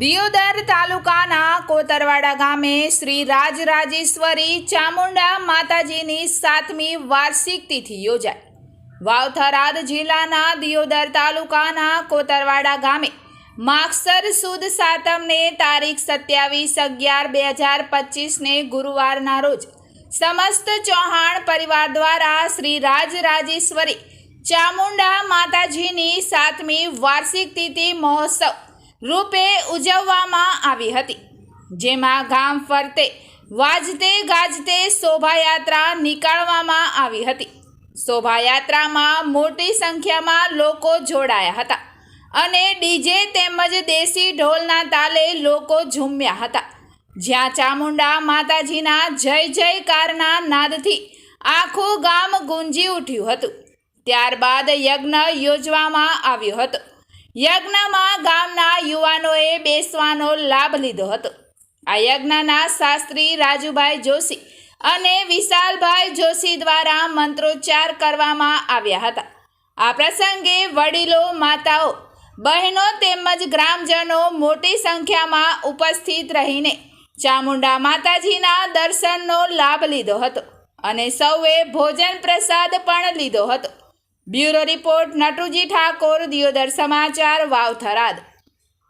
દિયોદર તાલુકાના કોતરવાડા ગામે શ્રી રાજરાજેશ્વરી ચામુંડા માતાજીની સાતમી વાર્ષિક તિથિ યોજાઈ. વાવથરાદ જિલ્લાના દિયોદર તાલુકાના કોતરવાડા ગામે માગસર સુદ સાતમને તારીખ સત્યાવીસ અગિયાર બે હજાર પચીસને ગુરુવારના રોજ સમસ્ત ચૌહાણ પરિવાર દ્વારા શ્રી રાજરાજેશ્વરી ચામુંડા માતાજીની સાતમી વાર્ષિક તિથિ મહોત્સવ રૂપે ઉજવવામાં આવી હતી. જેમાં ગામ ફરતે, વાજતે ગાજતે શોભાયાત્રા નીકાળવામાં આવી હતી. શોભાયાત્રામાં મોટી સંખ્યામાં લોકો જોડાયા હતા અને ડીજે તેમજ દેશી ઢોલના તાલે લોકો ઝૂમ્યા હતા. જ્યાં ચામુંડા માતાજીના જય જયકારના નાદથી આખું ગામ ગુંજી ઉઠ્યું હતું. ત્યારબાદ યજ્ઞ યોજવામાં આવ્યો હતો. યજ્ઞમાં ગામના બેસવાનો લાભ લીધો હતો. આ યજ્ઞના શાસ્ત્રી રાજુભાઈ જોશી અને વિશાલભાઈ જોશી દ્વારા મંત્રોચ્ચાર કરવામાં આવ્યા હતા. આ પ્રસંગે વડીલો, માતાઓ, બહેનો તેમજ ગ્રામજનો મોટી સંખ્યામાં ઉપસ્થિત રહીને ચામુંડા માતાજીના દર્શનનો લાભ લીધો હતો અને સૌએ ભોજન પ્રસાદ પણ લીધો હતો. બ્યુરો રિપોર્ટ નટુજી ઠાકોર, દિયોદર સમાચાર, વાવથરાદ.